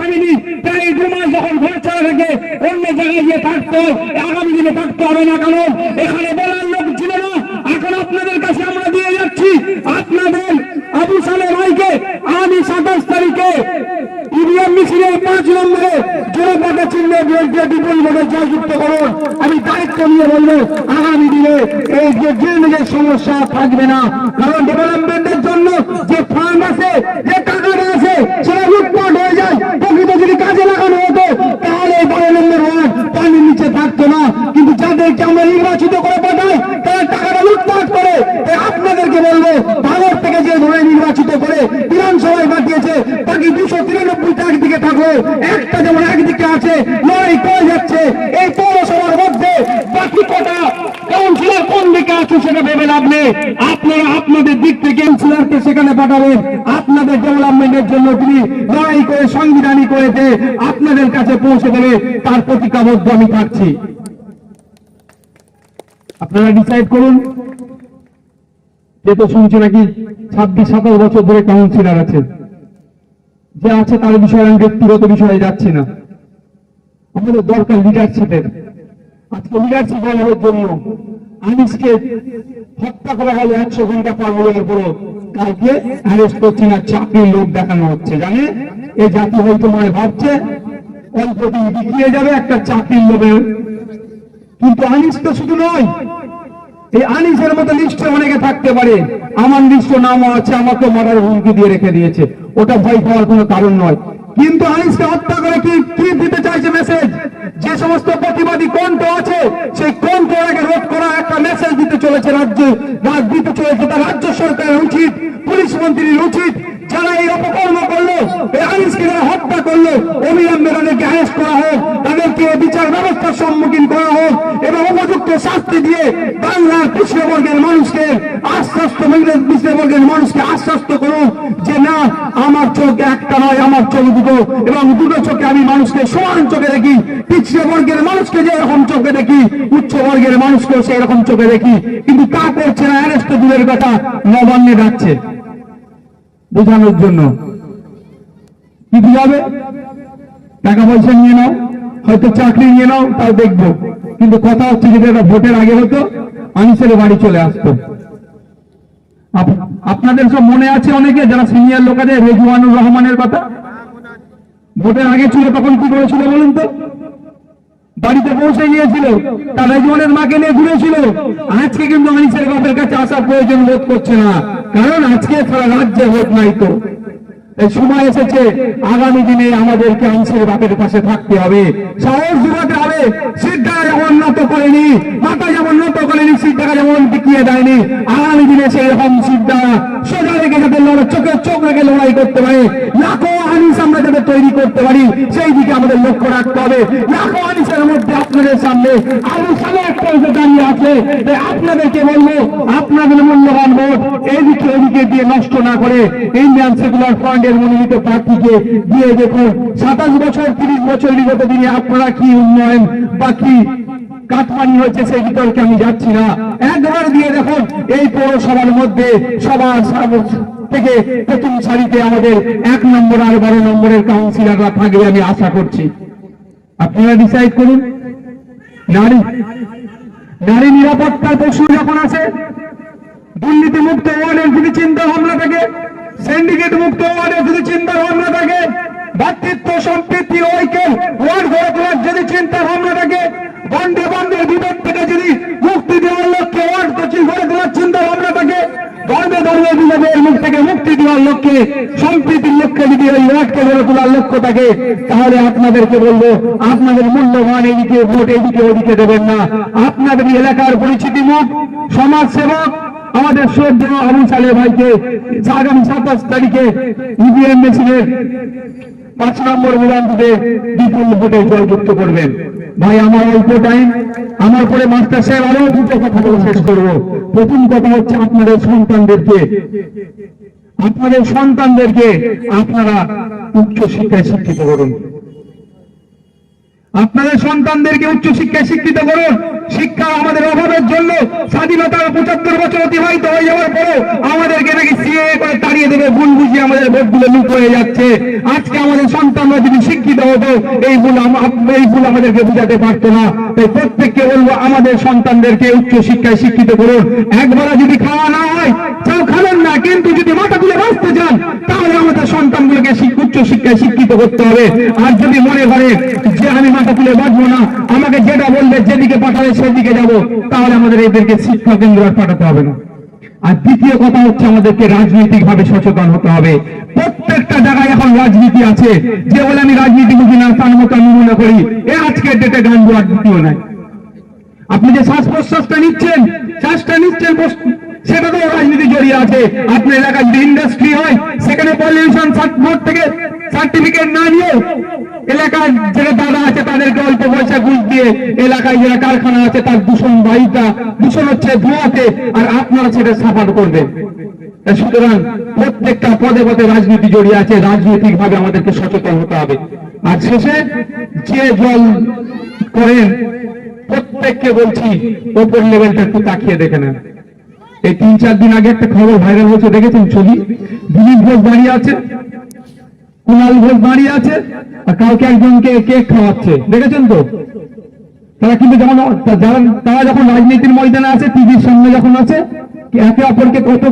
Family প্রায় দু মাস যখন ঘর ছাড়া থাকে, অন্য জায়গায় গিয়ে থাকতো। আগামী দিনে থাকতে হবে না কারণ এখানে বলার লোক ছিল না। এখন আপনাদের কাছে আমরা দিয়ে যাচ্ছি। আপনাদের আবু সালে ভাইকে আমি সাতাশ তারিখে ইভিএম মিছিলের পাঁচ নম্বরে জোড়াপাটা চিহ্নে বিএনপির বিপুল ভোটে জয়যুক্ত করুন। আমি দায়িত্ব নিয়ে বলব, আগামী দিনে এই যে ড্রেনেজের সমস্যা থাকবে না, কারণ ডেভেলপমেন্টের জন্য যে ফান্ড আছে, যে টাকাটা আছে সেটা লুটপাট হয়ে যায় প্রকৃত যদি কাজে লাগানো হতো তাহলে এই বড় নম্বর ওয়ার্ড পানির নিচে থাকতো না কিন্তু যাদেরকে আমরা নির্বাচিত করে পাঠাই, তারা টাকাটা লুটপাট করে। আপনাদেরকে বলব ভারত থেকে যে ধরে নির্বাচিত করে বিধানসভায় পাঠিয়েছে, বাকি দুশো তিরানব্বইটা একদিকে থাকল। একটা যেমন একদিকে আছে, লড়াই করে যাচ্ছে। এই পৌরসভার মধ্যে বাকি কটা কাউন্সিলর কোন দিকে আছে সেটা ভেবে লাভ আপনারা আপনাদের দিক থেকে কাউন্সিলরকে সেখানে পাঠাবেন। আপনাদের ডেভেলপমেন্টের জন্য তিনি লড়াই করে, সাংবিধানিক করেছে, আপনাদের কাছে পৌঁছে দেবে, তার প্রতিজ্ঞাবদ্ধ আমি থাকছি। আপনারা ডিসাইড করুন। যে তো শুনছি নাকি ছাব্বিশ, সাতাশ বছর ধরে কাউন্সিলর আছে। যে আছে তার বিষয়ে আমি ব্যক্তিগত বিষয়ে যাচ্ছি না। আমাদের দরকার লিডারশিপের আজকে লিডারশিপ বানানোর জন্য আনিসকে হত্যা করা হলো একশো ঘণ্টা পার হওয়ার পরও কালকে অ্যারেস্ট করছে না, চাকরির লোক দেখানো হচ্ছে জানে এই জাতি হয়তো মনে ভাবছে অল্প দিন বিকিয়ে যাবে, একটা চাকরির লোভে কিন্তু আনিস তো শুধু নয়, এই আনিসের মতো লিস্টে অনেকে থাকতে পারে। আমার লিস্ট নামও আছে আমাকে মারার হুমকি দিয়ে রেখে দিয়েছে। ওটা ভয় পাওয়ার কোনো কারণ নয়। কিন্তু আনিসকে হত্যা করে কি কি দিতে চাইছে মেসেজ যে সমস্ত প্রতিবাদী কণ্ঠ আছে, সেই কণ্ঠটাকে রোধ করা একটা মেসেজ দিতে চলেছে রাজ্য, রাজ দিতে চলেছে তার রাজ্য সরকারের উচিত, পুলিশ মন্ত্রীর উচিত। যারা এই অপকর্ম করল, এই আইনকে যারা হত্যা করল অবিলম্বে তাদেরকে অ্যারেস্ট করা হোক তাদেরকে বিচার ব্যবস্থার সম্মুখীন করা হোক এবং উপযুক্ত শাস্তি দিয়ে বাংলার কৃষ্ণবর্গের মানুষকে আশ্বস্ত মহিলা কৃষ্ণবর্গের মানুষকে আশ্বস্ত করুন যে না, আমার চোখ একটা নয়, আমার চোখ দুটো এবং দুটো চোখে আমি মানুষকে সমান চোখে দেখি, পিছিয়ে বর্গের মানুষকে যে এরকম চোখে দেখি, উচ্চ বর্গের মানুষকেও সেই রকম চোখে দেখি, কিন্তু তা করছে না অ্যারেস্ট দূরের কথা নবান্নে যাচ্ছে বোঝানোর জন্য। কি বুঝাবে? টাকা পয়সা নিয়ে নাও। হয়তো চাকরি নিয়ে নাও, তাও দেখব। কিন্তু কথা হচ্ছে যদি এটা ভোটের আগে হতো আনিসের বাড়ি চলে আসতো। আপনাদের সব মনে আছে অনেকে, যারা সিনিয়র লোক আছে, রেজওয়ানুর রহমানের কথা? ভোটের আগে ছিল, তখন কি করেছিল বলুন তো? বাড়িতে পৌঁছে গিয়েছিল, তার রেজওয়ানের মাকে নিয়ে ঘুরেছিল। আজকে কিন্তু আনিসের বাপের কাছে আসার প্রয়োজন বোধ করছে না। কারণ আজকে সারা রাজ্যে ভোট নাই তো। সময় এসেছে। আগামী দিনে আমাদেরকে আইনসের বাপের পাশে থাকতে হবে। সাহস যুবকে হবে। সিদ্ধা যেমন নত করেনি, মাথা যেমন নত করেনি সিদ্ধারা যেমন টিকিয়ে দেয়নি, আগামী দিনে সেই রকম সিদ্ধা সোজা রেখে যাতে লড়াই চোখে চোখ রেখে লড়াই করতে পারে। লাখো আনিস আমরা যাতে তৈরি করতে পারি, সেই দিকে আমাদের লক্ষ্য রাখতে হবে। লাখো আনিসের মধ্যে আপনাদের সামনে আরও সামনে একটা দাঁড়িয়ে আছে। আপনাদেরকে বলব, আপনাদের মূল্যবান ওদিকে নষ্ট না করে ইন্ডিয়ান সেকুলার ফ্রন্টের মনোনীত প্রার্থীকে দিয়ে দেখুন, সাতাশ বছর, তিরিশ বছর বিগত দিনে আপনারা কি উন্নয়ন বা কি কাটমানি হয়েছে সেই বিতর্কে আমি যাচ্ছি না। একবার দিয়ে দেখুন, এই পৌরসভার মধ্যে সবার থেকে প্রথম সারিতে আমাদের এক নম্বর আর বারো নম্বরের কাউন্সিলররা থাকবে আমি আশা করছি। আপনারা ডিসাইড করুন। নারী নারী নিরাপত্তার প্রশ্ন যখন আসে দুর্নীতি মুক্ত ওয়ার্ডের যদি চিন্তা ভাবনা থাকে সিন্ডিকেট মুক্ত ওয়ার্ডের যদি চিন্তা ভাবনা থাকে ভাতৃত্ব সম্প্রীতি ঐক্য, ওয়ার্ড গড়ে তোলার যদি চিন্তা ভাবনা থাকে বন্ধে বন্ধের বিভেদ থেকে যদি মুক্তি দেওয়ার লক্ষ্যে ওয়ার্ড কোচিং গড়ে তোলার চিন্তা ভাবনা থাকে ধর্মে ধর্মে বিভেদের মুখ থেকে মুক্তি দেওয়ার লক্ষ্যে, সম্প্রীতির লক্ষ্যে যদি ওই ওয়ার্ডকে গড়ে তোলার লক্ষ্য থাকে, তাহলে আপনাদেরকে বলব, আপনাদের মূল্যবান এইদিকে ভোট এইদিকে ওদিকে দেবেন না। আপনাদের এলাকার পরিচিতি মুখ সমাজ সেবক আমাদের শ্রদ্ধেয় আবু সালে ভাইকে আগামী সাতাশ তারিখে ইভিএম মেশিনের পাঁচ নম্বর বিধানটিতে বিপুল ভোটে জয়যুক্ত করবেন। ভাই, আমার অল্প টাইম আমার পরে মাস্টার সাহেব আরও দুটো কথা বলে শেষ করব। প্রথম কথা হচ্ছে আপনাদের সন্তানদেরকে। আপনাদের সন্তানদেরকে আপনারা উচ্চ শিক্ষায় শিক্ষিত করুন। আপনাদের সন্তানদেরকে উচ্চ শিক্ষায় শিক্ষিত করুন। শিক্ষা আমাদের অভাবের জন্য স্বাধীনতার পঁচাত্তর বছর অতিবাহিত হয়ে যাওয়ার পরেও আমাদেরকে নাকি সিএ করে তাড়িয়ে দেবে, ভুল বুঝিয়ে আমাদের ভোটগুলো লুপ হয়ে যাচ্ছে। আজকে আমাদের সন্তান আমরা যদি শিক্ষিত হতো, এই ভুল এই ভুল আমাদেরকে বুঝাতে পারতো না। তাই প্রত্যেককে বলব, আমাদের সন্তানদেরকে উচ্চ শিক্ষায় শিক্ষিত করুন। একবারে যদি খাওয়া না হয়, চাও খাবেন না, কিন্তু যদি মাথা তুলে বাঁচতে চান তাহলে সন্তানগুলোকে উচ্চ শিক্ষায় শিক্ষিত করতে হবে। আর যদি মনে করে যে আমি মাথা তুলে বাঁচবো না, আমাকে যেটা বলবে যেদিকে পাঠাবে সেদিকে যাব, তাহলে আমাদের এদেরকে শিক্ষা কেন্দ্র আর পাঠাতে হবে না। আর দ্বিতীয় কথা হচ্ছে আমাদেরকে রাজনৈতিক ভাবে সচেতন হতে হবে। প্রত্যেকটা জায়গায় এখন রাজনীতি আছে। যে বলে আমি রাজনীতি বুঝি না, তার মতো আমি মনে করি, এ আজকের ডেটে গান দেওয়ার দ্বিতীয় নাই। আপনি যে শ্বাস প্রশ্বাসটা নিচ্ছেন, শ্বাসটা নিচ্ছেন সেটা তো রাজনীতি জড়িয়ে আছে। আপনার এলাকায় যদি ইন্ডাস্ট্রি হয় সেখানে পলিউশন বোর্ড থেকে সার্টিফিকেট না নিয়ে এলাকার যারা দাদা আছে তাদেরকে অল্প পয়সা ঘুষ দিয়ে এলাকায় যারা কারখানা আছে তার দূষণ বায়ুটা, দূষণ হচ্ছে ধোঁয়াতে আর আপনারা সেটা সাফার করবেন সুতরাং প্রত্যেকটা পদে পদে রাজনীতি জড়িয়ে আছে রাজনৈতিক ভাবে আমাদেরকে সচেতন হতে হবে। আর শেষে যে জল করেন, প্রত্যেককে বলছি, ওপর লেভেলটা একটু তাকিয়ে দেখে নেন। এই তিন চার দিন আগে একটা খবর ভাইরাল হয়েছে, দেখেছেন ছবি? দিলীপ ঘোষ দাঁড়িয়ে আছে কুণাল ঘোষ দাঁড়িয়ে আছে, আর কাউকে একজনকে কেক খাওয়াচ্ছে? দেখেছেন তো? তারা কিন্তু যখন তারা যখন রাজনীতির ময়দানে আছে, টিভির সামনে যখন আছে, একে অপরকে কত